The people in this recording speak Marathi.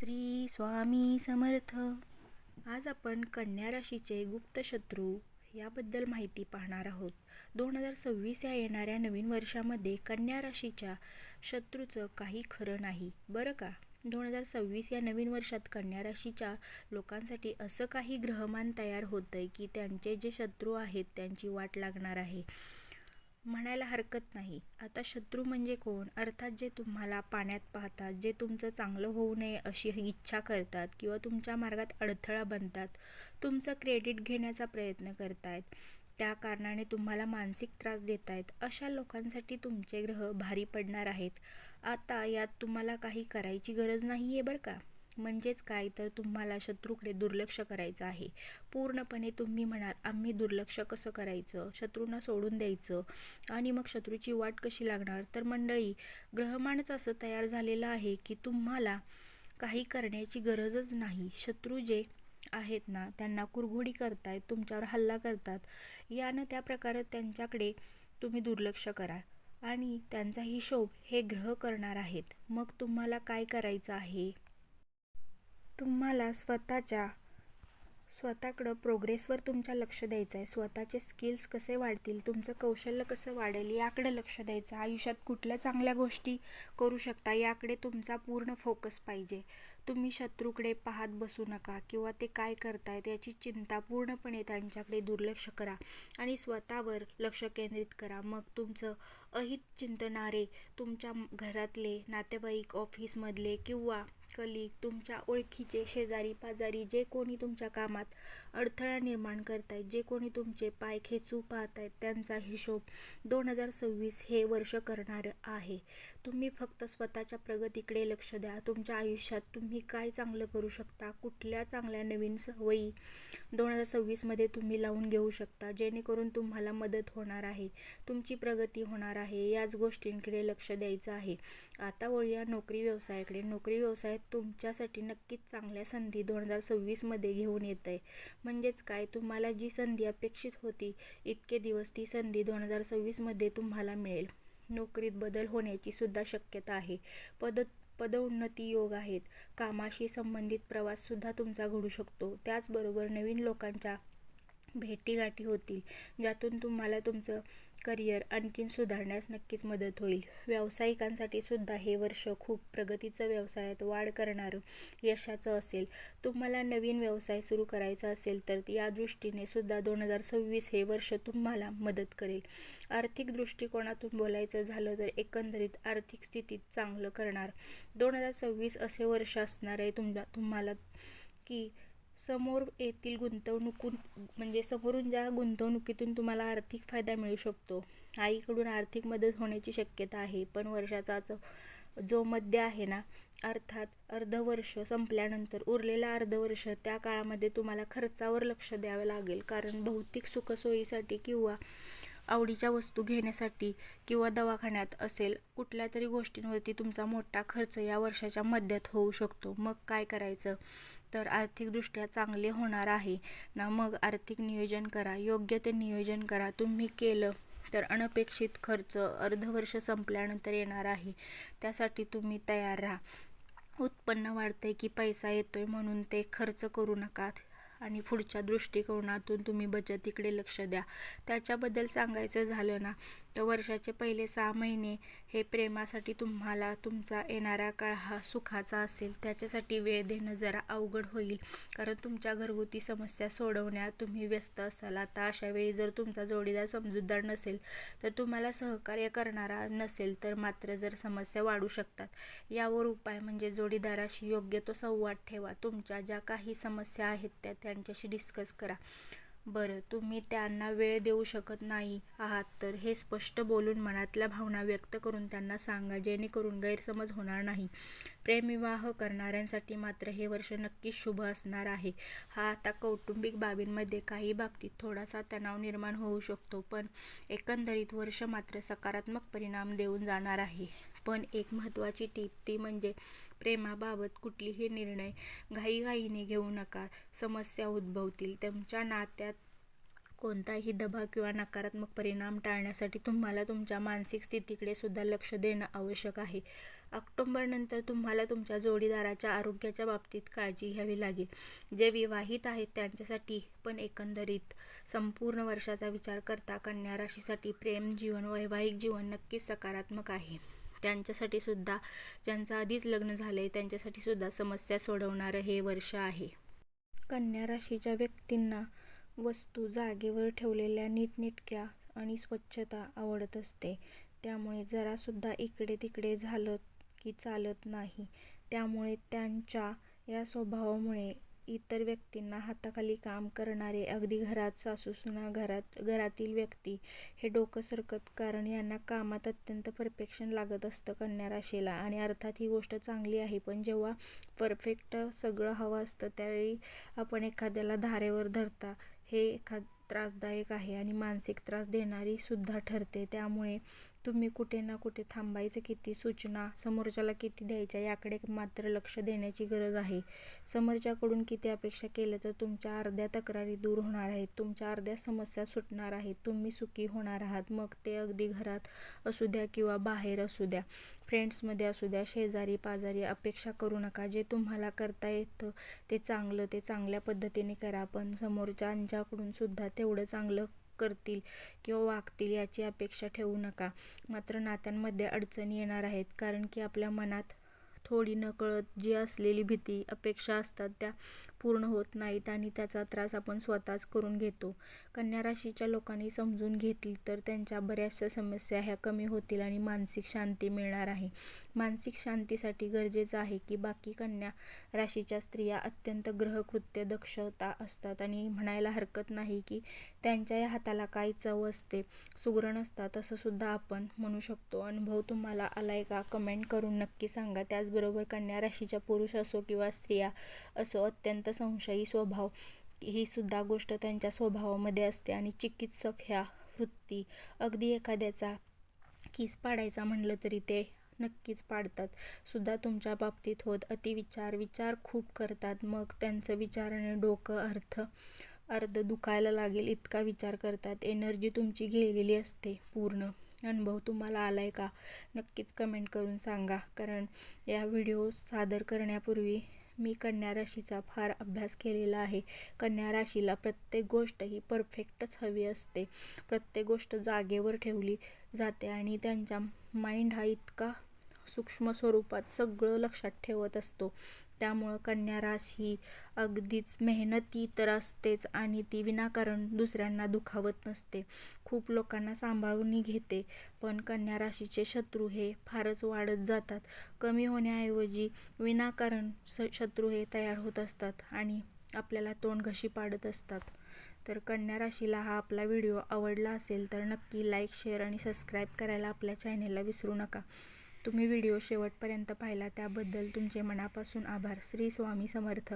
श्री स्वामी समर्थ. आज आपण कन्या राशीचे गुप्त शत्रू याबद्दल माहिती पाहणार आहोत. दोन हजार सव्वीस या येणाऱ्या नवीन वर्षामध्ये कन्या राशीच्या शत्रूचं काही खरं नाही बरं का? दोन हजार सव्वीस या नवीन वर्षात कन्या राशीच्या लोकांसाठी असं काही ग्रहमान तयार होतं आहे की त्यांचे जे शत्रू आहेत त्यांची वाट लागणार आहे. म्हणायला हरकत नाही. आता शत्रू म्हणजे कोण? अर्थात जे तुम्हाला पाण्यात पाहतात जे तुमचं चांगलं होऊ नये अशी इच्छा करतात किंवा तुमच्या मार्गात अडथळा बनतात तुमचं क्रेडिट घेण्याचा प्रयत्न करतायत. त्या कारणाने तुम्हाला मानसिक त्रास देत आहेत अशा लोकांसाठी तुमचे ग्रह भारी पडणार आहेत. आता यात तुम्हाला काही करायची गरज नाही आहे बरं का? म्हणजेच काय? तर तुम्हाला शत्रूकडे दुर्लक्ष करायचं आहे. पूर्णपणे तुम्ही म्हणाल आम्ही दुर्लक्ष कसं करायचं? शत्रूंना सोडून द्यायचं? आणि मग शत्रूची वाट कशी लागणार? तर मंडळी ग्रहमानच असं तयार झालेलं आहे की तुम्हाला काही करण्याची गरजच नाही. शत्रू जे आहेत ना त्यांना कुरघोडी करतायत तुमच्यावर हल्ला करतात. यानं त्या प्रकारे त्यांच्याकडे तुम्ही दुर्लक्ष करा. आणि त्यांचा हिशोब हे ग्रह करणार आहेत. मग तुम्हाला काय करायचं आहे? तुम्हाला स्वतःच्या स्वतःकडं प्रोग्रेसवर तुमच्या लक्ष द्यायचं आहे स्वतःचे स्किल्स कसे वाढतील तुमचं कौशल्य कसं वाढेल याकडे लक्ष द्यायचं. आयुष्यात कुठल्या चांगल्या गोष्टी करू शकता याकडे तुमचा पूर्ण फोकस पाहिजे. तुम्ही शत्रूकडे पाहत बसू नका किंवा ते काय करतायत याची चिंता पूर्णपणे त्यांच्याकडे दुर्लक्ष करा आणि स्वतःवर लक्ष केंद्रित करा. मग तुमचं अहित चिंतणारे तुमच्या घरातले नातेवाईक ऑफिसमधले किंवा कलिक तुमच्या ओळखीचे शेजारी पाजारी जे कोणी तुमच्या कामात अडथळा निर्माण करतायत जे कोणी तुमचे पाय खेचू पाहत आहेत त्यांचा हिशोब दोन हजार सव्वीस हे वर्ष करणार आहे. तुम्ही फक्त स्वतःच्या प्रगतीकडे लक्ष द्या. तुमच्या आयुष्यात तुम्ही काय चांगलं करू शकता? कुठल्या चांगल्या नवीन सवयी दोन हजार सव्वीसमध्ये तुम्ही लावून घेऊ शकता जेणेकरून तुम्हाला मदत होणार आहे तुमची प्रगती होणार आहे याच गोष्टींकडे लक्ष द्यायचं आहे. आता वळूया नोकरी व्यवसायाकडे. नोकरी व्यवसायात तुमच्यासाठी नक्कीच चांगल्या संधी दोन हजार सव्वीसमध्ये घेऊन येत आहे म्हणजेच काय? तुम्हाला जी संधी अपेक्षित होती इतके दिवस ती संधी दोन हजार सव्वीसमध्ये तुम्हाला मिळेल. नोकरीत बदल होण्याची सुद्धा शक्यता आहे. पद पदोन्नती योग आहेत. कामाशी संबंधित प्रवाससुद्धा तुमचा घडू शकतो. त्याचबरोबर नवीन लोकांच्या भेटीगाठी होतील ज्यातून तुम्हाला तुमचं करिअर आणखीन सुधारण्यास नक्कीच मदत होईल. व्यावसायिकांसाठी सुद्धा हे वर्ष खूप प्रगतीचं व्यवसायात वाढ करणारं यशाचं असेल. तुम्हाला नवीन व्यवसाय सुरू करायचा असेल तर या दृष्टीने सुद्धा दोन हजार सव्वीस हे वर्ष तुम्हाला मदत करेल. आर्थिक दृष्टिकोनातून बोलायचं झालं तर एकंदरीत आर्थिक स्थितीत चांगलं करणार. दोन हजार सव्वीस असे वर्ष असणार आहे तुमच्या तुम्हाला की समोर येथील गुंतवणूकून म्हणजे समोरून ज्या गुंतवणुकीतून तुम्हाला आर्थिक फायदा मिळू शकतो. आईकडून आर्थिक मदत होण्याची शक्यता आहे पण वर्षाचा जो मध्य आहे ना अर्थात अर्धवर्ष संपल्यानंतर उरलेलं अर्धवर्ष त्या काळामध्ये तुम्हाला खर्चावर लक्ष द्यावं लागेल. कारण भौतिक सुखसोयीसाठी किंवा आवडीच्या वस्तू घेण्यासाठी किंवा दवाखान्यात असेल कुठल्या तरी गोष्टींवरती तुमचा मोठा खर्च या वर्षाच्या मध्यात होऊ शकतो. मग काय करायचं? तर आर्थिकदृष्ट्या चांगले होणार आहे. ना मग आर्थिक नियोजन करा योग्य ते नियोजन करा. तुम्ही केलं तर अनपेक्षित खर्च अर्धवर्ष संपल्यानंतर येणार आहे. त्यासाठी तुम्ही तयार राहा. उत्पन्न वाढतंय की पैसा येतोय म्हणून ते खर्च करू नका आणि पुढच्या दृष्टिकोनातून तुम्ही बचतीकडे लक्ष द्या. त्याच्याबद्दल सांगायचं झालं ना तर वर्षाचे पहिले सहा महिने हे प्रेमासाठी तुम्हाला तुमचा येणारा काळ हा सुखाचा असेल. त्याच्यासाठी वेळ देणं जरा अवघड होईल. कारण तुमच्या घरगुती समस्या सोडवण्यात तुम्ही व्यस्त असाल. आता अशा वेळी जर तुमचा जोडीदार समजूतदार नसेल तर तुम्हाला सहकार्य करणारा नसेल तर मात्र जर समस्या वाढू शकतात. यावर उपाय म्हणजे जोडीदाराशी योग्य तो संवाद ठेवा. तुमच्या ज्या काही समस्या आहेत त्या त्यांच्याशी डिस्कस करा. बरं तुम्ही त्यांना वेळ देऊ शकत नाही आहात तर हे स्पष्ट बोलून मनातल्या भावना व्यक्त करून त्यांना सांगा जेणेकरून गैरसमज होणार नाही. प्रेमविवाह करणाऱ्यांसाठी मात्र हे वर्ष नक्कीच शुभ असणार आहे. हा आता कौटुंबिक बाबींमध्ये काही बाबतीत थोडासा तणाव निर्माण होऊ शकतो पण एकंदरीत वर्ष मात्र सकारात्मक परिणाम देऊन जाणार आहे. पण एक महत्त्वाची टीप ती म्हणजे प्रेमाबाबत कुठलीही निर्णय घाईघाईने घेऊ नका. समस्या उद्भवतील. तुमच्या नात्यात कोणताही दबा किंवा नकारात्मक परिणाम टाळण्यासाठी तुम्हाला तुमच्या मानसिक स्थितीकडे सुद्धा लक्ष देणं आवश्यक आहे. ऑक्टोंबरनंतर तुम्हाला तुमच्या जोडीदाराच्या आरोग्याच्या बाबतीत काळजी घ्यावी लागेल. जे विवाहित आहेत त्यांच्यासाठी पण एकंदरीत संपूर्ण वर्षाचा विचार करता कन्या राशीसाठी प्रेम जीवन वैवाहिक जीवन नक्कीच सकारात्मक आहे. त्यांच्यासाठी सुद्धा ज्यांचं आधीच लग्न झालं आहे त्यांच्यासाठी सुद्धा समस्या सोडवणारं हे वर्ष आहे. कन्या राशीच्या व्यक्तींना वस्तू जागेवर ठेवलेल्या नीटनेटक्या आणि स्वच्छता आवडत असते. त्यामुळे जरासुद्धा इकडे तिकडे झालं की चालत नाही. त्यामुळे त्यांच्या या स्वभावामुळे इतर व्यक्तींना हाताखाली काम करणारे अगदी घरात सासूसुना घरात घरातील व्यक्ती हे डोकं सरकत कारण यांना कामात अत्यंत परफेक्शन लागत असतं कन्या राशीला आणि अर्थात ही गोष्ट चांगली आहे पण जेव्हा परफेक्ट सगळं हवं असतं त्यावेळी आपण एखाद्याला धारेवर धरता हे एखाद त्रासदायक आहे. आणि मानसिक त्रास देणारी सुद्धा ठरते. त्यामुळे तुम्ही कुठे ना कुठे थांबायचं किती सूचना समोरच्याला किती द्यायच्या याकडे मात्र लक्ष देण्याची गरज आहे. समोरच्याकडून किती अपेक्षा केल्या तर तुमच्या अर्ध्या तक्रारी दूर होणार आहेत तुमच्या अर्ध्या समस्या सुटणार आहेत तुम्ही सुखी होणार आहात. मग ते अगदी घरात असू द्या किंवा बाहेर असू द्या फ्रेंड्समध्ये असू द्या शेजारी पाजारी अपेक्षा करू नका. जे तुम्हाला करता येतं ते चांगलं ते चांगल्या पद्धतीने करा. पण समोरच्यांच्याकडून सुद्धा तेवढं चांगलं करतील किंवा वागतील याची अपेक्षा ठेवू नका. मात्र नात्यांमध्ये अडचणी येणार आहेत कारण की आपल्या मनात थोडी नकळत जी असलेली भीती अपेक्षा असतात त्या पूर्ण होत नाहीत आणि त्याचा त्रास आपण स्वतःच करून घेतो. कन्या राशीच्या लोकांनी समजून घेतली तर त्यांच्या बऱ्याचशा समस्या ह्या कमी होतील आणि मानसिक शांती मिळणार आहे. मानसिक शांतीसाठी गरजेचं आहे की बाकी कन्या राशीच्या स्त्रिया अत्यंत ग्रहकृत्य दक्षता असतात आणि म्हणायला हरकत नाही की त्यांच्या या हाताला काय चव असते. सुगरण असतात असं सुद्धा आपण म्हणू शकतो. अनुभव तुम्हाला आलाय का? कमेंट करून नक्की सांगा. त्याचबरोबर कन्या राशीच्या पुरुष असो किंवा स्त्रिया असो अत्यंत संशयी स्वभाव. ही सुद्धा गोष्ट त्यांच्या स्वभावामध्ये असते आणि चिकित्सक ह्या वृत्ती अगदी एखाद्याचा किस पाडायचा म्हणलं तरी ते नक्कीच पाडतात. सुद्धा तुमच्या बाबतीत होत. अतिविचार विचार खूप करतात. मग त्यांचं विचाराने डोकं अर्थ अर्ध दुखायला लागेल इतका विचार करतात. एनर्जी तुमची गेलेली असते. पूर्ण अनुभव तुम्हाला आलाय का? नक्कीच कमेंट करून सांगा. कारण या व्हिडिओ सादर करण्यापूर्वी मी कन्या राशीचा फार अभ्यास केलेला आहे. कन्या राशीला प्रत्येक गोष्ट ही परफेक्टच हवी असते. प्रत्येक गोष्ट जागेवर ठेवली जाते आणि त्यांच्या माइंड हा इतका सूक्ष्म स्वरूपात सगळं लक्षात ठेवत असतो. त्यामुळं कन्या राशी अगदीच मेहनती तर असतेच आणि ती विनाकारण दुसऱ्यांना दुखावत नसते. खूप लोकांना सांभाळूनही घेते पण कन्या राशीचे शत्रू हे फारच वाढत जातात. कमी होण्याऐवजी विनाकारण स शत्रू हे तयार होत असतात आणि आपल्याला तोंड घशी पाडत असतात. तर कन्या राशीला हा आपला व्हिडिओ आवडला असेल तर नक्की लाईक शेअर आणि सबस्क्राईब करायला आपल्या चॅनेलला विसरू नका. तुम्ही व्हिडिओ शेवटपर्यंत पाहिला त्याबद्दल तुमचे मनापासून आभार. श्री स्वामी समर्थ.